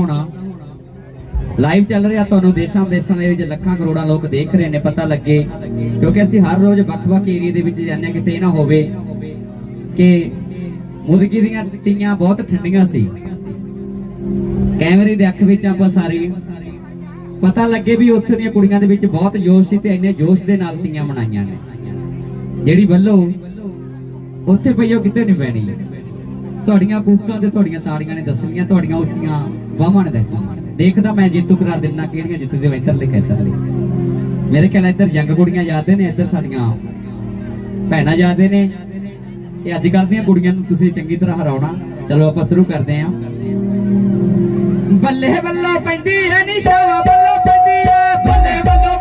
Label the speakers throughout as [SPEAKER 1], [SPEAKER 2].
[SPEAKER 1] ਹੋਣਾ। ਲਾਈਵ ਚੱਲ ਰਿਹਾ ਤੁਹਾਨੂੰ ਦੇਸ਼ਾਂ ਵਿਦੇਸ਼ਾਂ ਦੇ ਵਿੱਚ ਲੱਖਾਂ ਕਰੋੜਾਂ ਲੋਕ ਦੇਖ ਰਹੇ ਨੇ, ਪਤਾ ਲੱਗੇ। ਕਿਉਂਕਿ ਅਸੀਂ ਹਰ ਰੋਜ਼ ਵੱਖ-ਵੱਖ ਏਰੀਆ ਦੇ ਵਿੱਚ ਜਾਂਦੇ ਹਾਂ, ਕਿਤੇ ਨਾ ਹੋਵੇ ਕਿ ਮੁਰਗੀ ਦੀਆਂ ਤੀਆਂ ਬਹੁਤ ਠੰਡੀਆਂ ਸੀ। ਕੈਮਰੇ ਦੇ ਅੱਖ ਵਿੱਚ ਆਪਾਂ ਸਾਰੇ ਪਤਾ ਲੱਗੇ ਵੀ ਉੱਥੇ ਦੀਆਂ ਕੁੜੀਆਂ ਦੇ ਵਿੱਚ ਬਹੁਤ ਜੋਸ਼ ਸੀ ਤੇ ਇੰਨੇ ਜੋਸ਼ ਦੇ ਨਾਲ ਤੀਆਂ ਮਨਾਈਆਂ ਨੇ। ਜਿਹੜੀ ਵੱਲੋਂ ਉੱਥੇ ਪਈ ਉਹ ਕਿਤੇ ਨਹੀਂ ਪੈਣੀ। ਤੁਹਾਡੀਆਂ ਕੂਕਾਂ ਤੇ ਤੁਹਾਡੀਆਂ ਤਾੜੀਆਂ ਨੇ ਦੱਸਣੀਆਂ, ਤੁਹਾਡੀਆਂ ਉੱਚੀਆਂ ਬਾਹਾਂ ਨੇ ਦੱਸਣੀਆਂ। ਦੇਖਦਾ ਮੈਂ ਜੇਤੂ ਕਰਾ ਦਿੰਨਾ ਕਿਹੜੀਆਂ ਜਿੱਤਦੇ ਵੇ ਇੱਧਰ ਲਿਖਿਆ ਇੱਧਰ ਲਈ। ਮੇਰੇ ਖਿਆਲ ਇੱਧਰ ਜੰਗ ਕੁੜੀਆਂ ਯਾਦੇ ਨੇ, ਇੱਧਰ ਸਾਡੀਆਂ ਭੈਣਾਂ ਯਾਦੇ ਨੇ। ਇਹ ਅੱਜ ਕੱਲ ਦੀਆਂ ਕੁੜੀਆਂ ਨੂੰ ਤੁਸੀਂ ਚੰਗੀ ਤਰ੍ਹਾਂ ਹਰਾਉਣਾ। ਚਲੋ ਆਪਾਂ ਸ਼ੁਰੂ ਕਰਦੇ ਹਾਂ। ਬੱਲੇ ਬੱਲੋ ਪੈਂਦੀ ਐ ਨਿਸ਼ਾਵਾ ਬੱਲੋ ਪੈਂਦੀ ਐ ਬੱਲੇ ਬੱਲੋ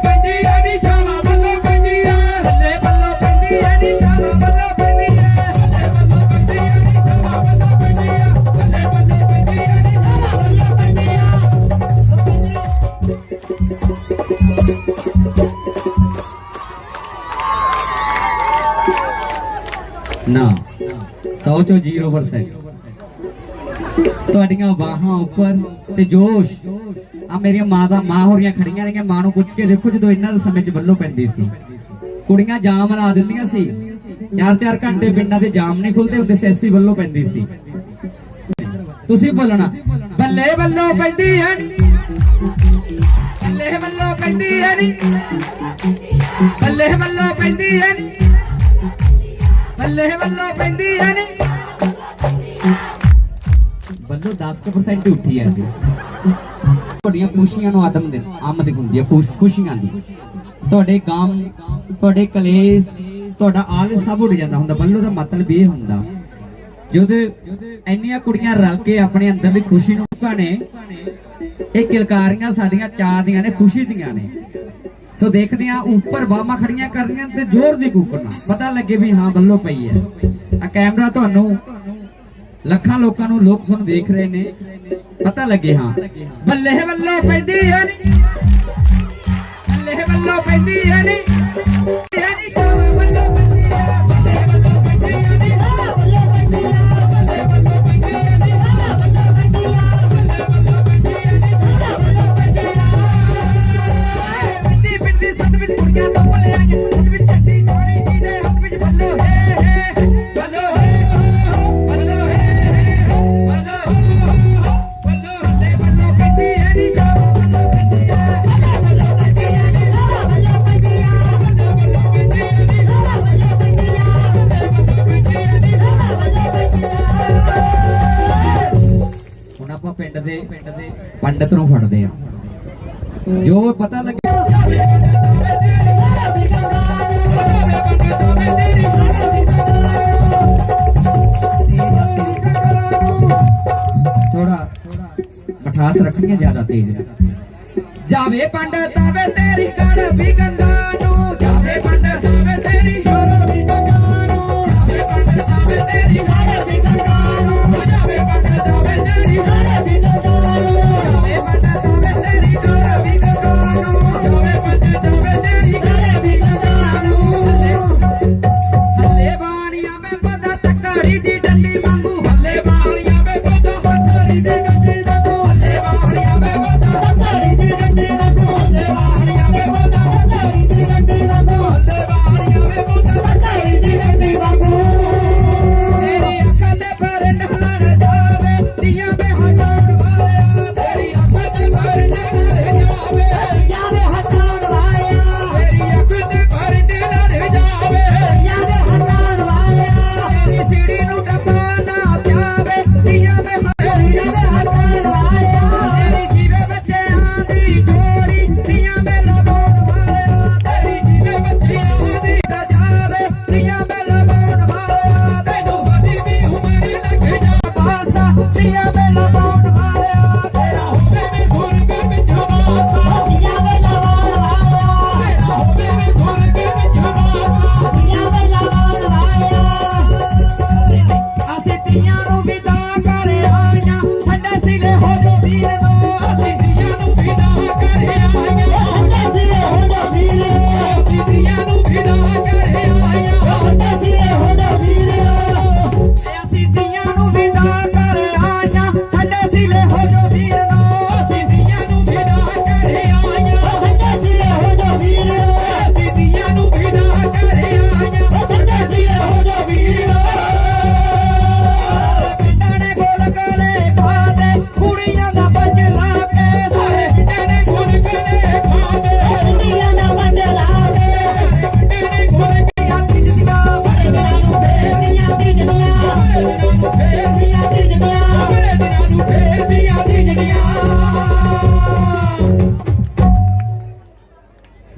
[SPEAKER 1] ਨਾ। 100 ਚੋਂ 0% ਤੁਹਾਡੀਆਂ ਬਾਹਾਂ ਉੱਪਰ ਤੇ ਜੋਸ਼। ਆ ਮੇਰੀਆਂ ਮਾਂ ਦਾ ਮਾਂ ਹੋਰੀਆਂ ਖੜੀਆਂ ਰਹੀਆਂ, ਮਾਂ ਨੂੰ ਪੁੱਛ ਕੇ ਦੇਖੋ ਜਦੋਂ ਇਹਨਾਂ ਦੇ ਸਮੇਂ 'ਚ ਬੱਲੋ ਪੈਂਦੀ ਸੀ। ਕੁੜੀਆਂ ਜਾਮ ਲਾ ਦਿੰਦੀਆਂ ਸੀ। ਚਾਰ ਚਾਰ ਘੰਟੇ ਪਿੰਡਾਂ ਦੇ ਜਾਮ ਨਹੀਂ ਖੁੱਲਦੇ ਹੁੰਦੇ ਸੀ ਐਸੀ ਪੈਂਦੀ ਸੀ। ਤੁਸੀਂ ਬੋਲਣਾ, ਬੱਲੇ ਬੱਲੋ ਪੈਂਦੀ ਹੈ ਬੱਲੇ ਬੱਲੋ ਪੈਂਦੀ ਹੈ ਬੱਲੇ ਬੱਲੋ ਪੈਂਦੀ ਹੈ ਬੱਲੇ ਬੱਲੋ ਪੈਂਦੀ ਹੈ ਨੀ। ਬੱਲੋ 10% ਹੀ ਉੱਠੀ ਹੈ ਜੀ ਤੁਹਾਡੀਆਂ ਖੁਸ਼ੀਆਂ ਨੂੰ ਆਦਮ ਦੇ ਆਮਦ ਹੁੰਦੀ ਹੈ ਖੁਸ਼ੀਆਂ ਦੀ। ਤੁਹਾਡੇ ਗਮ, ਤੁਹਾਡੇ ਕਲੇਸ਼, ਤੁਹਾਡਾ ਆਲ ਸਭ ਉੱਡ ਜਾਂਦਾ ਹੁੰਦਾ। ਬੱਲੋ ਦਾ ਮਤਲਬ ਇਹ ਹੁੰਦਾ, ਜਦੋਂ ਇੰਨੀਆਂ ਕੁੜੀਆਂ ਰਲ ਕੇ ਆਪਣੇ ਅੰਦਰ ਦੀ ਖੁਸ਼ੀ ਨੂੰ ਭਾਣੇ ਇਹ ਕਿਲਕਾਰੀਆਂ ਸਾਡੀਆਂ ਚਾਹ ਦੀਆਂ ਨੇ, ਖੁਸ਼ੀ ਦੀਆਂ ਨੇ। ਸੋ ਦੇਖਦੇ ਆ ਉੱਪਰ ਬਾਹਾਂ ਖੜੀਆਂ ਕਰਨੀਆਂ ਤੇ ਜ਼ੋਰ ਦੀ ਕੂਕਣਾ ਪਤਾ ਲੱਗੇ ਵੀ ਹਾਂ ਵੱਲੋਂ ਪਈ ਹੈ। ਆ ਕੈਮਰਾ ਤੁਹਾਨੂੰ ਲੱਖਾਂ ਲੋਕਾਂ ਨੂੰ ਲੋਕ ਸੁਣ ਦੇਖ ਰਹੇ ਨੇ। ਪਤਾ ਲੱਗੇ ਹਾਂ। ਬੱਲੇ ਬੱਲੋ ਪੈਂਦੀ ਹੈ ਨੀ। ਬੱਲੇ ਬੱਲੋ ਪੈਂਦੀ ਹੈ ਨੀ। ਹੈ ਨੀ। ਸ਼ਾਮ ਦੇ ਪੰਡਤ ਨੂੰ ਫੜਦੇ ਆ। ਜੋ ਪਤਾ ਲੱਗੇ। ਥੋੜਾ ਮਠਾਸ ਰੱਖਣੀਆਂ ਜ਼ਿਆਦਾ ਤੇਜ਼ ਜਾਵੇ ਪੰਡਤ ਆਵੇ ਤੇਰੀ ਕੜ ਵੀ ਗੰਗਾ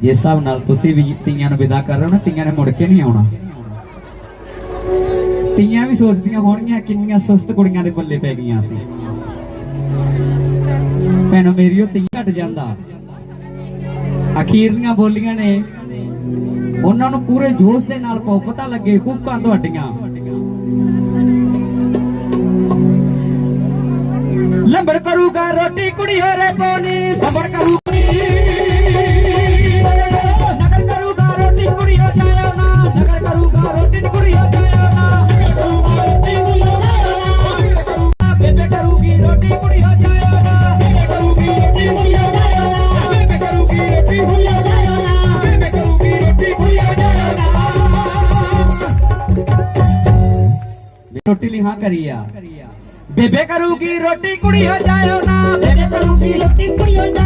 [SPEAKER 1] ਜਿਸ ਹਿਸਾਬ ਨਾਲ ਤੁਸੀਂ ਵੀ ਤੀਆਂ ਨੂੰ ਵਿਦਾ ਕਰ ਰਹੇ ਹੋ ਨਾ, ਤੀਆਂ ਨੇ ਮੁੜ ਕੇ ਨਹੀਂ ਆਉਣਾ। ਤੀਆਂ ਵੀ ਸੋਚਦੀਆਂ ਹੋਣਗੀਆਂ ਕਿੰਨੀਆਂ ਸੁਸਤ ਕੁੜੀਆਂ ਦੇ ਪੱਲੇ ਪੈ ਗਈਆਂ ਸੀ ਭੈਣੋ, ਮੇਰੀ ਉਹ ਤੀਆਂ ਘਟ ਜਾਂਦਾ। ਅਖੀਰਲੀਆਂ ਬੋਲੀਆਂ ਨੇ। ਉਹਨਾਂ ਨੂੰ ਪੂਰੇ ਜੋਸ਼ ਦੇ ਨਾਲ ਪਾਉ ਪਤਾ ਲੱਗੇ ਕੂਕਾਂ ਤੁਹਾਡੀਆਂ। ਲੰਬੜ ਕਰੂਗਾ ਰੋਟੀ ਕੁੜੀ ਹੋਰੇ ਪੋਨੀ ਲੰਬੜ ਕਰੂ ਬਿੱਲੀ ਹਾਂ ਆ ਬੇਬੇ ਕਰੂਗੀ ਰੋਟੀ ਕੁੜੀ ਹੋ ਜਾਇਓ ਨਾ। ਬੇਬੇ ਕਰੂਗੀ
[SPEAKER 2] ਰੋਟੀ ਕੁੜੀ ਹੋ
[SPEAKER 1] ਜਾ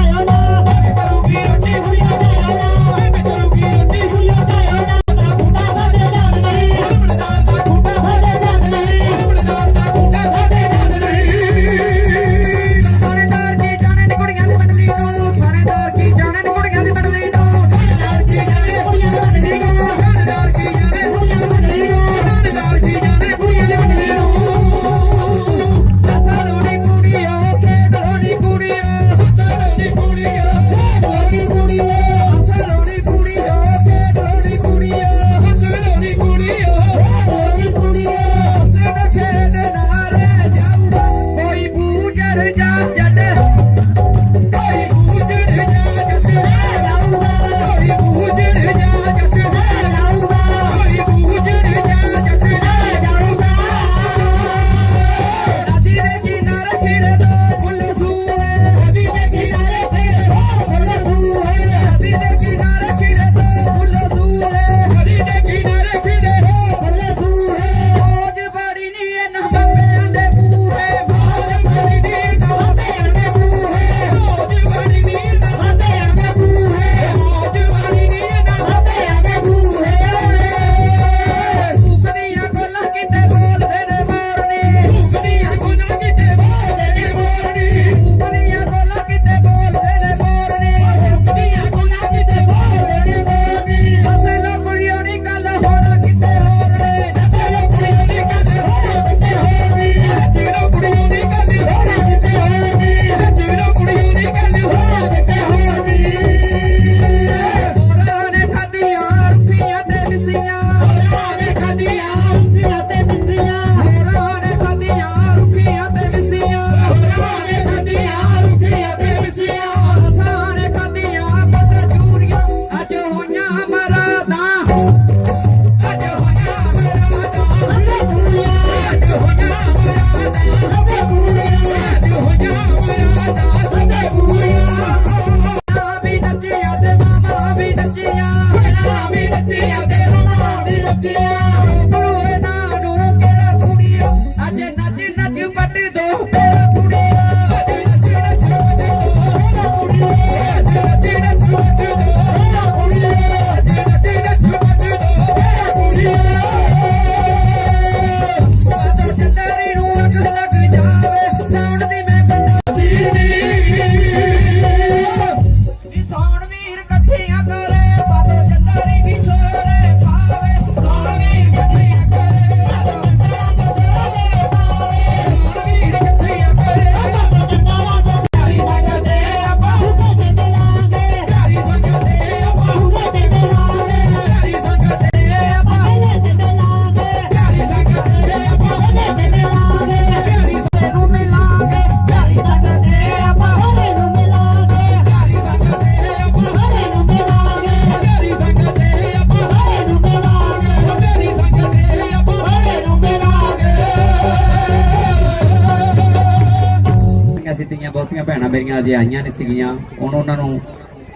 [SPEAKER 1] ਕੁੜੀਆਂ ਅਜੇ ਆਈਆਂ ਨਹੀਂ ਸੀਗੀਆਂ। ਹੁਣ ਉਹਨਾਂ ਨੂੰ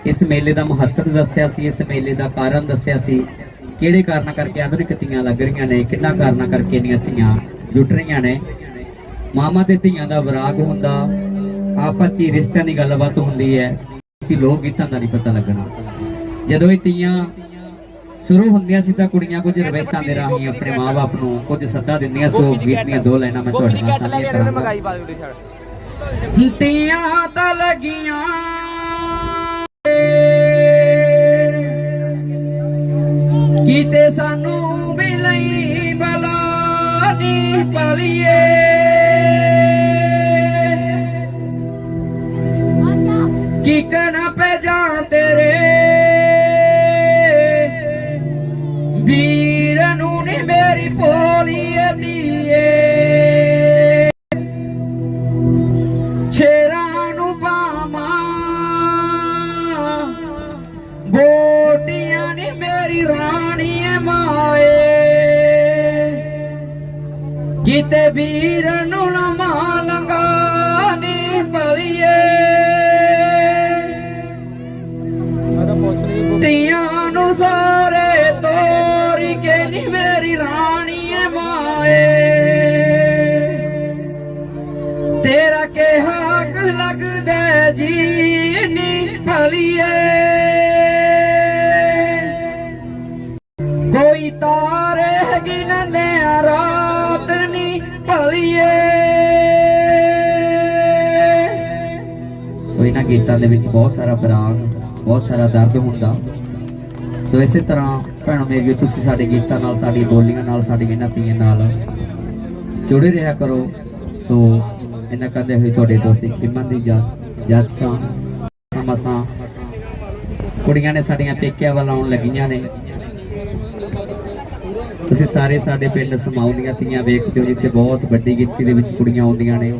[SPEAKER 1] ਇਸ ਮੇਲੇ ਦਾ ਮਹੱਤਵ ਦੱਸਿਆ ਸੀ ਇਸ ਮੇਲੇ ਦਾ ਕਾਰਨ ਦੱਸਿਆ ਸੀ। ਕਿਹੜੇ ਕਾਰਨਾਂ ਕਰਕੇ ਆਧੁਨਿਕ ਧੀਆਂ ਲੱਗ ਰਹੀਆਂ ਨੇ ਕਿੰਨਾ ਕਾਰਨਾਂ ਕਰਕੇ ਇੰਨੀਆਂ ਧੀਆਂ ਜੁਟ ਰਹੀਆਂ ਨੇ? ਮਾਮਾ ਤੇ ਧੀਆਂ ਦਾ ਵਿਰਾਗ ਹੁੰਦਾ ਆਪਸ ਵਿੱਚ ਰਿਸ਼ਤਿਆਂ ਦੀ ਗੱਲਬਾਤ ਹੁੰਦੀ ਹੈ। ਕਿ ਲੋਕ ਗੀਤਾਂ ਦਾ ਨਹੀਂ ਪਤਾ ਲੱਗਣਾ। ਜਦੋਂ ਇਹ ਤੀਆਂ ਸ਼ੁਰੂ ਹੁੰਦੀਆਂ ਸੀ ਤਾਂ ਕੁੜੀਆਂ ਕੁਝ ਰਵਾਇਤਾਂ ਦੇ ਰਾਹੀਂ ਆਪਣੇ ਮਾਪੇ ਨੂੰ ਕੁਝ ਸੱਦਾ ਦਿੰਦੀਆਂ ਸੋ ਗੀਤ ਦੀਆਂ ਦੋ ਲਾਈਨਾਂ ਮੈਂ ਤੁਹਾਡੇ ਨਾਲ ਸਾਂਝੀਆਂ ਕਰਾਂਗਾ। ਤੀਆਂ ਤਾਂ ਲਗੀਆਂ। ਕੀਤੇ ਸਾਨੂੰ ਵੀ ਲਈ ਬਲਾ ਨਹੀਂ ਪਵੀਏ ਸੋ ਦੇ ਵਿੱਚ ਬਹੁਤ ਸਾਰਾ ਬਰਾਗ ਬਹੁਤ ਸਾਰਾ ਦਰਦ ਹੁੰਦਾ। ਸੋ ਇਸੇ ਤਰ੍ਹਾਂ, ਭੈਣੋ ਮੇਰੀਓ, ਤੁਸੀਂ ਸਾਡੇ ਗੀਤਾਂ ਨਾਲ ਸਾਡੀ ਬੋਲੀਆਂ ਨਾਲ ਸਾਡੀ ਇਹਨਾਂ ਤੀਆਂ ਨਾਲ ਜੁੜੇ ਰਿਹਾ ਕਰੋ। ਸੋ ਇਹਨਾਂ ਕਰਦੇ ਹੋਏ ਤੁਹਾਡੇ ਦੋਸਤੀ ਖਿਮਨ ਦੀ ਜਾਚਕਾਂ ਮਸਾਂ ਕੁੜੀਆਂ ਨੇ ਸਾਡੀਆਂ ਪੇਕਿਆਂ ਵੱਲ ਆਉਣ ਲੱਗੀਆਂ ਨੇ। ਤੁਸੀਂ ਸਾਰੇ ਸਾਡੇ ਪਿੰਡ ਸਮਾਉਂਦੀਆਂ ਤੀਆਂ ਵੇਖਦੇ ਹੋ, ਜਿੱਥੇ ਬਹੁਤ ਵੱਡੀ ਗਿਣਤੀ ਦੇ ਵਿੱਚ ਕੁੜੀਆਂ ਆਉਂਦੀਆਂ ਨੇ।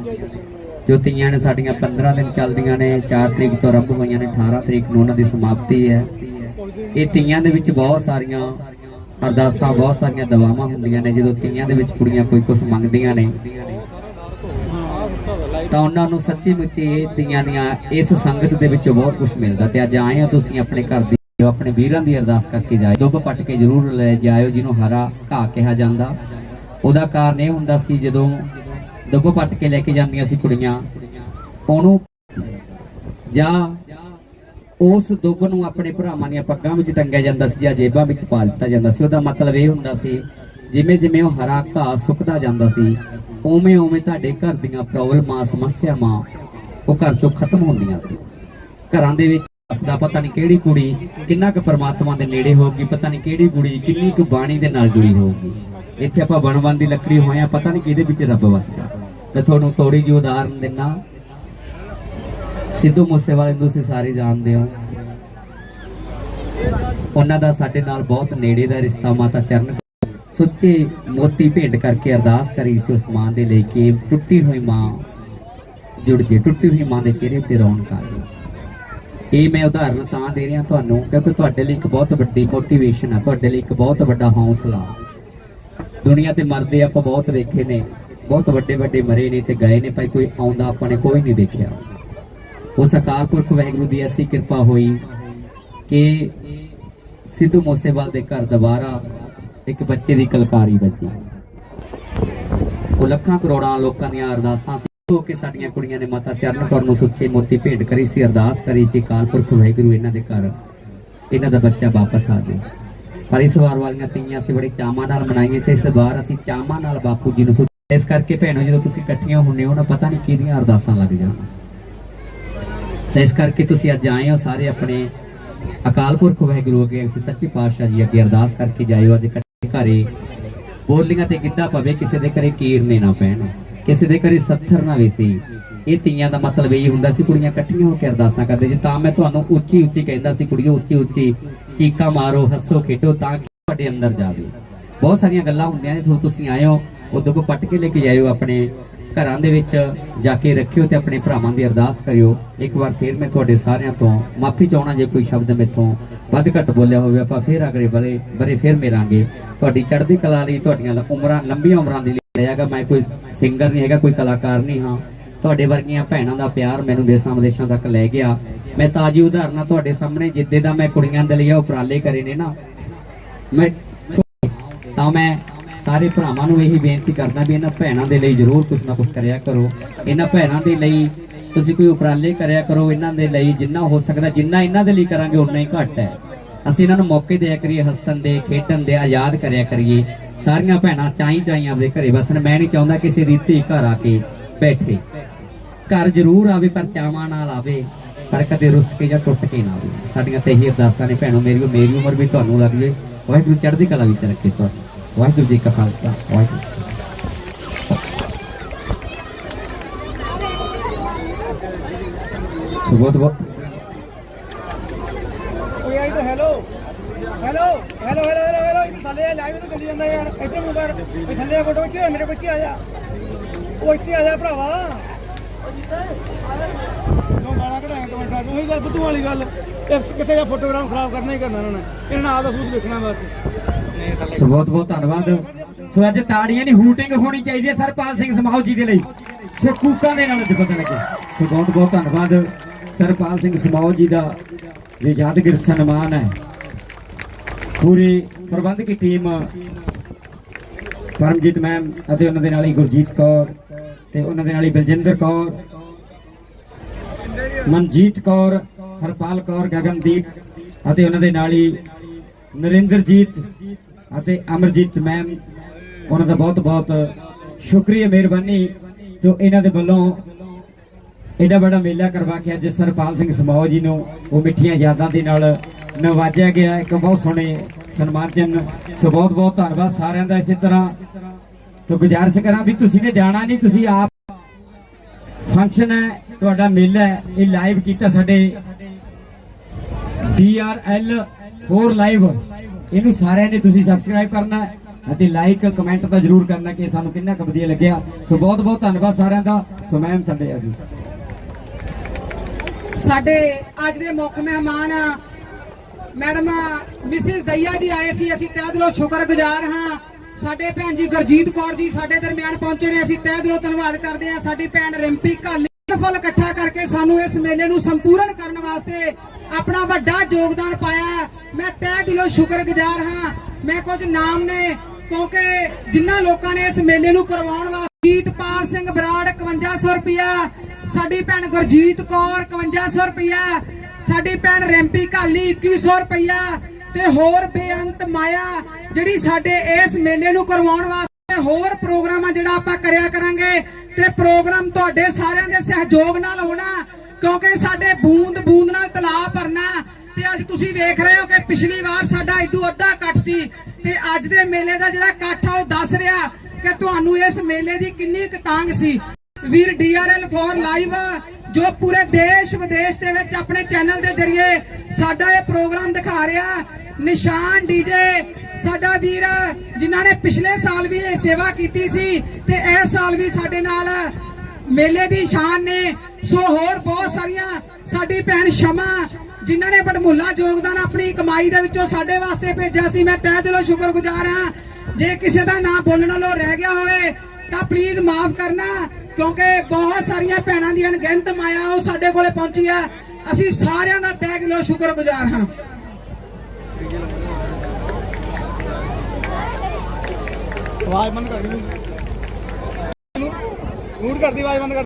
[SPEAKER 1] ਜੋ ਤੀਆਂ ਨੇ ਸਾਡੀਆਂ 15 ਦਿਨ ਚੱਲਦੀਆਂ ਨੇ 4 ਤਰੀਕ ਤੋਂ ਆਰੰਭ ਹੋਈਆਂ ਨੇ 18 ਤਰੀਕ ਨੂੰ ਉਹਨਾਂ ਦੀ ਸਮਾਪਤੀ ਹੈ। ਇਹ ਤੀਆਂ ਦੇ ਵਿੱਚ ਬਹੁਤ ਸਾਰੀਆਂ ਅਰਦਾਸਾਂ, ਬਹੁਤ ਸਾਰੀਆਂ ਦਵਾਵਾਂ ਹੁੰਦੀਆਂ ਨੇ, ਜਦੋਂ ਤੀਆਂ ਦੇ ਵਿੱਚ ਕੁੜੀਆਂ ਕੋਈ ਕੁਝ ਮੰਗਦੀਆਂ ਨੇ, ਤਾਂ ਉਹਨਾਂ ਨੂੰ ਸੱਚੀ ਮੁੱਚੀ ਇਹ ਤੀਆਂ ਦੀਆਂ, ਇਸ ਸੰਗਤ ਦੇ ਵਿੱਚੋਂ ਬਹੁਤ ਕੁਝ ਮਿਲਦਾ ਤੇ ਅੱਜ ਆਏ ਹੋ ਤੁਸੀਂ ਆਪਣੇ ਘਰ ਦੀ, ਆਪਣੇ ਵੀਰਾਂ ਦੀ ਅਰਦਾਸ ਕਰਕੇ ਜਾਇਓ। ਦੁੱਬ ਪੱਟ ਕੇ ਜ਼ਰੂਰ ਲੈ ਜਾਇਓ, ਜਿਹਨੂੰ ਹਰਾ ਘਾਹ ਕਿਹਾ ਜਾਂਦਾ। ਉਹਦਾ ਕਾਰਨ ਇਹ ਹੁੰਦਾ ਸੀ ਜਦੋਂ ਦੁੱਬ ਪੱਟ ਕੇ ਲੈ ਕੇ ਜਾਂਦੀਆਂ ਸੀ ਕੁੜੀਆਂ। ਉਹਨੂੰ ਜਾਂ ਉਸ ਦੁੱਬ ਨੂੰ ਆਪਣੇ ਭਰਾਵਾਂ ਦੀਆਂ ਪੱਗਾਂ ਵਿੱਚ ਟੰਗਿਆ ਜਾਂਦਾ ਸੀ ਜਾਂ ਜੇਬਾਂ ਵਿੱਚ ਪਾ ਦਿੱਤਾ ਜਾਂਦਾ ਸੀ। ਉਹਦਾ ਮਤਲਬ ਇਹ ਹੁੰਦਾ ਸੀ, ਜਿਵੇਂ ਜਿਵੇਂ ਉਹ ਹਰਾ ਘਾਹ ਸੁੱਕਦਾ ਜਾਂਦਾ ਸੀ, ਉਵੇਂ ਉਵੇਂ ਤੁਹਾਡੇ ਘਰ ਦੀਆਂ ਪ੍ਰੋਬਲਮਾਂ, ਸਮੱਸਿਆਵਾਂ ਉਹ ਘਰ ਚੋਂ ਖਤਮ ਹੁੰਦੀਆਂ ਸੀ। ਘਰਾਂ ਦੇ ਵਿੱਚ ਦਾ ਪਤਾ ਨਹੀਂ ਕਿਹੜੀ ਕੁੜੀ ਕਿੰਨਾ ਕੁ ਪਰਮਾਤਮਾ ਦੇ ਨੇੜੇ ਹੋਊਗੀ, ਪਤਾ ਨਹੀਂ ਕਿਹੜੀ ਕੁੜੀ ਕਿੰਨੀ ਕੁ ਬਾਣੀ ਦੇ ਨਾਲ ਜੁੜੀ ਹੋਊਗੀ। ਇੱਥੇ ਆਪਾਂ ਬਣਵਨ ਦੀ ਲੱਕੜੀ ਹੋਏ ਆ, ਪਤਾ ਨਹੀਂ ਕਿਹਦੇ ਵਿੱਚ ਰੱਬ ਵਸਦਾ। ਮੈਂ ਤੁਹਾਨੂੰ ਥੋੜੀ ਜਿਹੀ ਉਦਾਹਰਨ ਦਿੰਨਾ। ਸਿੱਧੂ ਮੂਸੇਵਾਲੇ ਨੂੰ ਤੁਸੀਂ ਸਾਰੇ ਜਾਣਦੇ ਹੋ। ਉਹਨਾਂ ਦਾ ਸਾਡੇ ਨਾਲ ਬਹੁਤ ਨੇੜੇ ਦਾ ਰਿਸ਼ਤਾ, ਮਾਤਾ ਚਰਨ। ਸੁੱਚੇ ਮੋਤੀ ਭੇਟ ਕਰਕੇ ਅਰਦਾਸ ਕਰੀ ਸੀ ਉਸ ਮਾਂ ਦੇ ਲਈ ਕਿ ਟੁੱਟੀ ਹੋਈ ਮਾਂ ਜੁੜ ਜੇ, ਟੁੱਟੀ ਹੋਈ ਮਾਂ ਦੇ ਚਿਹਰੇ ਤੇ ਰੌਣਕ ਆ ਜਾਏ ਇਹ ਮੈਂ ਉਦਾਹਰਨ ਤਾਂ ਦੇ ਰਿਹਾ ਤੁਹਾਨੂੰ ਕਿਉਂਕਿ ਤੁਹਾਡੇ ਲਈ ਇੱਕ ਬਹੁਤ ਵੱਡੀ ਮੋਟੀਵੇਸ਼ਨ ਆ, ਤੁਹਾਡੇ ਲਈ ਇੱਕ ਬਹੁਤ ਵੱਡਾ ਹੌਸਲਾ ਦੁਨੀਆ ਤੇ ਮਰਦੇ ਆਪਾਂ ਬਹੁਤ ਵੇਖੇ ਨੇ। ਬਹੁਤ ਵੱਡੇ ਵੱਡੇ ਮਰੇ ਨੇ ਤੇ ਗਏ ਨੇ, ਭਾਈ ਕੋਈ ਆਉਂਦਾ ਆਪਾਂ ਨੇ ਕੋਈ ਨਹੀਂ ਦੇਖਿਆ। ਉਸ ਅਕਾਲ ਪੁਰਖ ਵਾਹਿਗੁਰੂ ਦੀ ਐਸੀ ਕਿਰਪਾ ਹੋਈ ਕਿ ਸਿੱਧੂ ਮੂਸੇਵਾਲ ਦੇ ਘਰ ਦੁਬਾਰਾ ਇੱਕ ਬੱਚੇ ਦੀ ਕਲਕਾਰੀ ਬੱਜੀ ਉਹ ਲੱਖਾਂ ਕਰੋੜਾਂ ਲੋਕਾਂ ਦੀਆਂ ਅਰਦਾਸਾਂ ਹੋ ਕੇ ਸਾਡੀਆਂ ਕੁੜੀਆਂ ਨੇ ਮਾਤਾ ਚਰਨ ਕੌਰ ਨੂੰ ਸੁੱਚੇ ਮੋਤੀ ਭੇਟ ਕਰੀ ਸੀ, ਅਰਦਾਸ ਕਰੀ ਸੀ, ਅਕਾਲ ਪੁਰਖ ਵਾਹਿਗੁਰੂ ਇਹਨਾਂ ਦੇ ਘਰ, ਇਹਨਾਂ ਦਾ ਬੱਚਾ ਵਾਪਸ ਆ ਜਾਏ ਪਰ ਇਸ ਵਾਰ ਵਾਲੀਆਂ ਤੀਆਂ ਅਸੀਂ ਬੜੇ ਚਾਵਾਂ ਨਾਲ ਮਨਾਈਆਂ ਸੀ। ਇਸ ਵਾਰ ਅਸੀਂ ਚਾਵਾਂ ਨਾਲ ਬਾਪੂ ਜੀ ਨੂੰ ਇਸ ਕਰਕੇ ਭੈਣੋ, ਜਦੋਂ ਤੁਸੀਂ ਇਕੱਠੀਆਂ ਹੁੰਨੇ ਹੋ ਨਾ, ਪਤਾ ਨਹੀਂ ਕਿਹਦੀਆਂ ਅਰਦਾਸਾਂ ਲੱਗ ਜਾਣ। ਸੋ ਇਸ ਕਰਕੇ ਤੁਸੀਂ ਅੱਜ ਆਏ ਹੋ ਸਾਰੇ ਆਪਣੇ ਅਕਾਲ ਪੁਰਖ ਵਾਹਿਗੁਰੂ ਅੱਗੇ। ਅਸੀਂ ਸੱਚੇ ਪਾਤਸ਼ਾਹ ਜੀ ਅੱਗੇ ਅਰਦਾਸ ਕਰਕੇ ਜਾਇਓ। ਅੱਜ ਇਕੱਠੇ ਘਰੇ ਬੋਲੀਆਂ ਤੇ ਗਿੱਧਾ ਪਵੇ, ਕਿਸੇ ਦੇ ਘਰੇ ਕੀਰਨੇ ਨਾ ਪੈਣ। ਕਿਸੇ ਦੇ ਘਰੇ ਸੱਥਰ ਨਾ ਵੇਸੀ। ਇਹ ਤੀਆਂ ਦਾ ਮਤਲਬ ਇਹ ਹੁੰਦਾ ਸੀ ਕੁੜੀਆਂ ਇਕੱਠੀਆਂ ਹੋ ਕੇ ਅਰਦਾਸਾਂ ਕਰਦੇ ਸੀ। ਤਾਂ ਮੈਂ ਤੁਹਾਨੂੰ ਉੱਚੀ ਉੱਚੀ ਕਹਿੰਦਾ ਸੀ, ਕੁੜੀਓ ਉੱਚੀ ਉੱਚੀ, ਚੀਕਾਂ ਮਾਰੋ, ਹੱਸੋ, ਖੇਡੋ ਤਾਂ ਕਿ ਤੁਹਾਡੇ ਅੰਦਰ ਜਾਵੇ। ਬਹੁਤ ਸਾਰੀਆਂ ਗੱਲਾਂ ਹੁੰਦੀਆਂ ਨੇ ਸੋ ਤੁਸੀਂ ਆਏ ਉਦੋਂ ਕੋ ਪੱਟ ਕੇ ਲੈ ਕੇ ਜਾਇਓ ਆਪਣੇ ਘਰਾਂ ਦੇ ਵਿੱਚ, ਜਾ ਕੇ ਰੱਖਿਓ ਤੇ ਆਪਣੇ ਭਰਾਵਾਂ ਦੀ ਅਰਦਾਸ ਕਰਿਓ। ਇੱਕ ਵਾਰ ਫੇਰ ਮੈਂ ਤੁਹਾਡੇ ਸਾਰਿਆਂ ਤੋਂ ਮਾਫੀ ਚਾਹਣਾ ਜੇ ਕੋਈ ਸ਼ਬਦ ਮੇਥੋਂ ਵੱਧ ਘੱਟ ਬੋਲਿਆ ਹੋਵੇ, ਆਪਾਂ ਫੇਰ ਅਗਲੇ ਬਲੇ ਬਰੇ ਫੇਰ ਮਿਲਾਂਗੇ। ਤੁਹਾਡੀ ਚੜ੍ਹਦੀ ਕਲਾ ਲਈ, ਤੁਹਾਡੀਆਂ ਉਮਰਾਂ, ਲੰਬੀਆਂ ਉਮਰਾਂ ਦੇ ਲਈ ਹੈਗਾ ਮੈਂ ਕੋਈ ਸਿੰਗਰ ਨਹੀਂ ਹੈਗਾ, ਕੋਈ ਕਲਾਕਾਰ ਨਹੀਂ ਹਾਂ। ਤੁਹਾਡੇ ਵਰਗੀਆਂ ਭੈਣਾਂ ਦਾ ਪਿਆਰ ਮੈਨੂੰ ਦੇਸਾਂ ਵਿਦੇਸ਼ਾਂ ਤੱਕ ਲੈ ਗਿਆ। ਮੈਂ ਤਾਜੀ ਉਦਾਹਰਨਾਂ ਤੁਹਾਡੇ ਸਾਹਮਣੇ, ਜਿੱਦੇ ਦਾ ਮੈਂ ਕੁੜੀਆਂ ਦੇ ਲਈ ਉਪਰਾਲੇ ਕਰੇ ਨੇ ਨਾ। ਮੈਂ ਤਾਂ ਮੈਂ ਸਾਰੇ ਭਰਾਵਾਂ ਨੂੰ ਇਹੀ ਬੇਨਤੀ ਕਰਦਾ ਵੀ ਇਹਨਾਂ ਭੈਣਾਂ ਦੇ ਲਈ ਜ਼ਰੂਰ ਕੁਝ ਨਾ ਕੁਝ ਕਰਿਆ ਕਰੋ। ਇਹਨਾਂ ਭੈਣਾਂ ਦੇ ਲਈ ਤੁਸੀਂ ਕੋਈ ਉਪਰਾਲੇ ਕਰਿਆ ਕਰੋ, ਇਹਨਾਂ ਦੇ ਲਈ ਜਿੰਨਾ ਹੋ ਸਕਦਾ, ਜਿੰਨਾ ਇਹਨਾਂ ਦੇ ਲਈ ਕਰਾਂਗੇ ਉਨਾ ਹੀ ਘੱਟ ਹੈ। ਅਸੀਂ ਇਹਨਾਂ ਨੂੰ ਮੌਕੇ ਦਿਆ ਕਰੀਏ, ਹੱਸਣ ਦੇ, ਖੇਡਣ ਦੇ, ਆਜ਼ਾਦ ਕਰਿਆ ਕਰੀਏ। ਸਾਰੀਆਂ ਭੈਣਾਂ ਚਾਹੀ ਚਾਈ ਆਪਦੇ ਘਰੇ ਵਸਣ। ਮੈਂ ਨਹੀਂ ਚਾਹੁੰਦਾ ਕਿਸੇ ਰੀਤੀ ਘਰ ਆ ਕੇ ਬੈਠੇ। ਘਰ ਜ਼ਰੂਰ ਆਵੇ ਪਰ ਚਾਵਾਂ ਨਾਲ ਆਵੇ। ਪਰ ਕਦੇ ਰੁੱਸ ਕੇ ਜਾਂ ਟੁੱਟ ਕੇ ਨਾ ਆਵੇ। ਸਾਡੀਆਂ ਤੇ ਅਰਦਾਸਾਂ ਨੇ ਭੈਣੋ ਮੇਰੀ ਮੇਰੀ ਉਮਰ ਵੀ ਤੁਹਾਨੂੰ ਲੱਗ ਜੇ। ਵਾਹਿਗੁਰੂ ਚੜ੍ਹਦੀ ਕਲਾ ਵਿੱਚ ਰੱਖੇ ਤੁਹਾਨੂੰ। ਵਾਹਿਗੁਰੂ ਜੀ ਕਾ Khalsa Waheguru
[SPEAKER 2] So what hello hello hello hello hello ਇਹ ਸਾਲੇ ਲਾਈਵ ਤੋਂ ਚੱਲੀ ਜਾਂਦਾ ਯਾਰ। ਇੱਥੇ ਮੁੰਡਾ ਥੱਲੇ ਫੋਟੋ ਚ ਮੇਰੇ ਬੱਚੇ ਆਇਆ ਉਹ ਇੱਥੇ ਆ ਜਾ ਭਰਾਵਾ। ਕਿਉਂ ਗਾਣਾ ਕਢਾਇਆ ਕਮੈਂਟਾਂ 'ਚ ਉਹੀ ਗੱਲ ਬੁੱਧੂ ਵਾਲੀ ਗੱਲ। ਇਹ ਕਿਤੇ ਜਾਂ ਫੋਟੋਗ੍ਰਾਫ ਖਰਾਬ ਕਰਨਾ ਹੀ ਕਰਨਾ ਇਹਨਾਂ ਨੇ। ਇਹਨਾਂ ਨਾਲ ਆਪਦਾ ਸੂਟ ਵੇਖਣਾ ਬਸ।
[SPEAKER 1] ਸੋ ਬਹੁਤ ਬਹੁਤ ਧੰਨਵਾਦ। ਸੋ ਅੱਜ ਤਾੜੀਆਂ ਦੀ ਹੂਟਿੰਗ ਹੋਣੀ ਚਾਹੀਦੀ ਹੈ ਸਰਪਾਲ ਸਿੰਘ ਸਮਾਉ ਜੀ ਦੇ ਲਈ। ਸੋ ਕੂਕਾਂ ਦੇ ਨਾਲ ਅੱਜ ਲੱਗੇ ਸੋ ਬਹੁਤ ਬਹੁਤ ਧੰਨਵਾਦ। ਸਰਪਾਲ ਸਿੰਘ ਸਮਾਉ ਜੀ ਦਾ ਜੋ ਯਾਦਗਾਰ ਸਨਮਾਨ ਹੈ। ਪੂਰੀ ਪ੍ਰਬੰਧਕੀ ਟੀਮ, ਪਰਮਜੀਤ ਮੈਮ ਅਤੇ ਉਹਨਾਂ ਦੇ ਨਾਲ ਹੀ ਗੁਰਜੀਤ ਕੌਰ ਤੇ ਉਹਨਾਂ ਦੇ ਨਾਲ ਹੀ ਬਲਜਿੰਦਰ ਕੌਰ, ਮਨਜੀਤ ਕੌਰ, ਹਰਪਾਲ ਕੌਰ, ਗਗਨਦੀਪ ਅਤੇ ਉਹਨਾਂ ਦੇ ਨਾਲ ਹੀ ਨਰਿੰਦਰਜੀਤ ਅਤੇ ਅਮਰਜੀਤ ਮੈਮ, ਉਹਨਾਂ ਦਾ ਬਹੁਤ ਬਹੁਤ ਸ਼ੁਕਰੀਆ, ਮਿਹਰਬਾਨੀ ਜੋ ਇਹਨਾਂ ਦੇ ਵੱਲੋਂ ਐਡਾ ਬੜਾ ਮੇਲਾ ਕਰਵਾ ਕੇ ਅੱਜ ਸਰਪਾਲ ਸਿੰਘ ਸਮਾਓ ਜੀ ਨੂੰ ਉਹ ਮਿੱਠੀਆਂ ਯਾਦਾਂ ਦੇ ਨਾਲ ਨਵਾਜਿਆ ਗਿਆ। ਇੱਕ ਬਹੁਤ ਸੋਹਣੇ ਸਨਮਾਨ ਚਿੰਨ ਸੋ ਬਹੁਤ ਬਹੁਤ ਧੰਨਵਾਦ ਸਾਰਿਆਂ ਦਾ ਇਸੇ ਤਰ੍ਹਾਂ। ਤੋਂ ਗੁਜ਼ਾਰਿਸ਼ ਕਰਾਂ ਵੀ ਤੁਸੀਂ ਨੇ ਜਾਣਾ ਨਹੀਂ, ਤੁਸੀਂ ਆਪ ਫੰਕਸ਼ਨ ਹੈ, ਤੁਹਾਡਾ ਮੇਲਾ ਹੈ, ਇਹ ਲਾਈਵ ਕੀਤਾ ਸਾਡੇ DRL 4 ਲਾਈਵ ਇਹਨੂੰ ਸਾਰਿਆਂ ਨੇ ਤੁਸੀਂ ਸਬਸਕ੍ਰਾਈਬ ਕਰਨਾ ਅਤੇ ਲਾਈਕ ਕਮੈਂਟ ਤਾਂ ਜਰੂਰ ਕਰਨਾ ਕਿ ਸਾਨੂੰ ਕਿੰਨਾ ਕੁ ਵਧੀਆ ਲੱਗਿਆ। ਸੋ ਬਹੁਤ ਬਹੁਤ ਧੰਨਵਾਦ ਸਾਰਿਆਂ ਦਾ। ਸੋ ਮੈਮ ਸਾਡੇ ਆ ਜੀ।
[SPEAKER 3] ਸਾਡੇ ਅੱਜ ਦੇ ਮੁੱਖ ਮਹਿਮਾਨ ਮੈਡਮ, ਮਿਸਿਸ ਦਈਆ ਜੀ ਆਏ ਸੀ, ਅਸੀਂ ਤਹਿ ਦਿਲੋਂ ਸ਼ੁਕਰਗੁਜ਼ਾਰ ਹਾਂ। ਸਾਡੇ ਭੈਣ ਜੀ ਗੁਰਜੀਤ ਕੌਰ ਜੀ ਸਾਡੇ ਦਰਮਿਆਨ ਪਹੁੰਚੇ ਨੇ, ਅਸੀਂ ਤਹਿ ਦਿਲੋਂ ਧੰਨਵਾਦ ਕਰਦੇ ਹਾਂ। ਸਾਡੀ ਭੈਣ ਰਿੰਪੀ ਕਾਲੀ ਫਲ ਇਕੱਠਾ ਕਰਕੇ ਸਾਨੂੰ ਇਸ ਮੇਲੇ ਨੂੰ ਸੰਪੂਰਨ ਕਰਨ ਵਾਸਤੇ ਆਪਣਾ ਵੱਡਾ ਯੋਗਦਾਨ ਪਾਇਆ ਮੈਂ ਤਹਿ ਦਿਲੋਂ ਸ਼ੁਕਰਗੁਜ਼ਾਰ ਹਾਂ। ਮੈਂ ਕੁਝ ਨਾਮ ਨੇ, ਕਿਉਂਕਿ ਜਿਨ੍ਹਾਂ ਲੋਕਾਂ ਨੇ ਇਸ ਮੇਲੇ ਨੂੰ ਕਰਵਾਉਣ ਵਾਸਤੇ ਜੀਤਪਾਲ ਸਿੰਘ ਬਰਾੜ 5100 ਰੁਪਇਆ ਸਾਡੀ ਭੈਣ ਗੁਰਜੀਤ ਕੌਰ 5100 ਰੁਪਇਆ ਸਾਡੀ ਭੈਣ ਰੈਂਪੀ ਕਾਲੀ 2100 ਰੁਪਇਆ ਤੇ ਹੋਰ ਬੇਅੰਤ ਮਾਇਆ ਜਿਹੜੀ ਸਾਡੇ ਇਸ ਮੇਲੇ ਨੂੰ ਕਰਵਾਉਣ ਵਾਸਤੇ ਹੋਰ ਪ੍ਰੋਗਰਾਮ ਆ ਜਿਹੜਾ ਆਪਾਂ ਕਰਿਆ ਕਰਾਂਗੇ ਤੇ ਪ੍ਰੋਗਰਾਮ ਤੁਹਾਡੇ ਸਾਰਿਆਂ ਦੇ ਸਹਿਯੋਗ ਨਾਲ ਹੋਣਾ, ਕਿਉਂਕਿ ਸਾਡੇ ਬੂੰਦ ਬੂੰਦ ਨਾਲ ਤਲਾਬ ਭਰਨਾ, ਤੇ ਅੱਜ ਤੁਸੀਂ ਵੇਖ ਰਹੇ ਹੋ ਕਿ ਪਿਛਲੀ ਵਾਰ ਸਾਡਾ ਇਦੋਂ ਅੱਧਾ ਇਕੱਠ ਸੀ, ਤੇ ਅੱਜ ਦੇ ਮੇਲੇ ਦਾ ਜਿਹੜਾ ਇਕੱਠ ਆ ਉਹ ਦੱਸ ਰਿਹਾ ਕਿ ਤੁਹਾਨੂੰ ਇਸ ਮੇਲੇ ਦੀ ਕਿੰਨੀ ਕੁ ਤਾਂਗ ਸੀ। ਵੀਰ DRL 4 ਲਾਈਵ ਜੋ ਪੂਰੇ ਦੇਸ਼ ਵਿਦੇਸ਼ ਦੇ ਵਿੱਚ ਆਪਣੇ ਚੈਨਲ ਦੇ ਜ਼ਰੀਏ ਸਾਡਾ ਇਹ ਪ੍ਰੋਗਰਾਮ ਦਿਖਾ ਰਿਹਾ, ਨਿਸ਼ਾਨ ਡੀਜੇ, ਸਾਡਾ ਵੀਰ ਜਿਨ੍ਹਾਂ ਨੇ ਪਿਛਲੇ ਸਾਲ ਵੀ ਇਹ ਸੇਵਾ ਕੀਤੀ ਸੀ ਤੇ ਇਸ ਸਾਲ ਵੀ ਸਾਡੇ ਨਾਲ ਮੇਲੇ ਦੀ ਸ਼ਾਨ ਨੇ। ਸੋ ਹੋਰ ਬਹੁਤ ਸਾਰੀਆਂ ਸਾਡੀ ਭੈਣ ਸ਼ਮਾ ਜਿਨ੍ਹਾਂ ਨੇ ਬੜਮੁੱਲਾ ਯੋਗਦਾਨ ਆਪਣੀ ਕਮਾਈ ਦੇ ਵਿੱਚੋਂ ਸਾਡੇ ਵਾਸਤੇ ਭੇਜਿਆ ਸੀ, ਮੈਂ ਤਹਿ ਦਿਲੋਂ ਸ਼ੁਕਰਗੁਜ਼ਾਰ ਹਾਂ। ਜੇ ਕਿਸੇ ਦਾ ਨਾਮ ਬੋਲਣ ਵਾਲੋ ਰਹਿ ਗਿਆ ਹੋਵੇ ਤਾਂ ਪਲੀਜ਼ ਮਾਫ ਕਰਨਾ। ਕਿਉਂਕਿ ਬਹੁਤ ਸਾਰੀਆਂ ਭੈਣਾਂ ਦੀ ਅਣਗਿਣਤ ਮਾਇਆ ਉਹ ਸਾਡੇ ਕੋਲੇ ਪਹੁੰਚੀ ਆ। ਅਸੀਂ ਸਾਰਿਆਂ ਦਾ ਤਹਿ ਦਿਲੋਂ ਸ਼ੁਕਰਗੁਜ਼ਾਰ ਹਾਂ।
[SPEAKER 2] ਆਵਾਜ਼ ਬੰਦ ਕਰ ਦੇ ਮੂਡ ਕਰਦੀ ਆਵਾਜ਼ ਬੰਦ ਕਰ